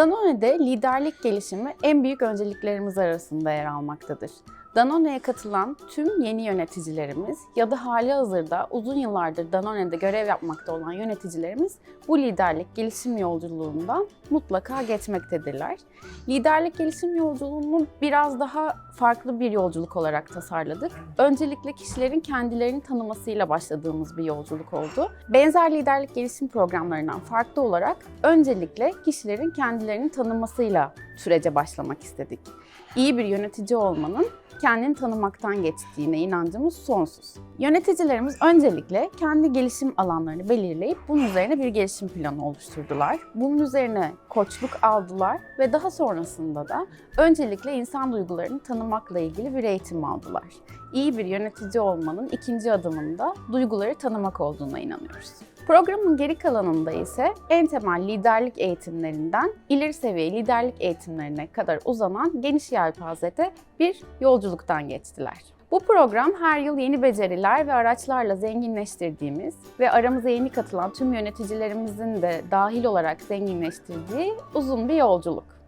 Danone'de liderlik gelişimi en büyük önceliklerimiz arasında yer almaktadır. Danone'ye katılan tüm yeni yöneticilerimiz ya da hali hazırda uzun yıllardır Danone'de görev yapmakta olan yöneticilerimiz bu liderlik gelişim yolculuğundan mutlaka geçmektedirler. Liderlik gelişim yolculuğunu biraz daha farklı bir yolculuk olarak tasarladık. Öncelikle kişilerin kendilerini tanımasıyla başladığımız bir yolculuk oldu. Benzer liderlik gelişim programlarından farklı olarak öncelikle kişilerin kendilerini tanımasıyla sürece başlamak istedik. İyi bir yönetici olmanın kendini tanımaktan geçtiğine inancımız sonsuz. Yöneticilerimiz öncelikle kendi gelişim alanlarını belirleyip bunun üzerine bir gelişim planı oluşturdular. Bunun üzerine koçluk aldılar ve daha sonrasında da öncelikle insan duygularını tanımakla ilgili bir eğitim aldılar. İyi bir yönetici olmanın ikinci adımında duyguları tanımak olduğuna inanıyoruz. Programın geri kalanında ise en temel liderlik eğitimlerinden ileri seviye liderlik eğitimlerine kadar uzanan geniş yelpazede bir yolculuktan geçtiler. Bu program her yıl yeni beceriler ve araçlarla zenginleştirdiğimiz ve aramıza yeni katılan tüm yöneticilerimizin de dahil olarak zenginleştirdiği uzun bir yolculuk.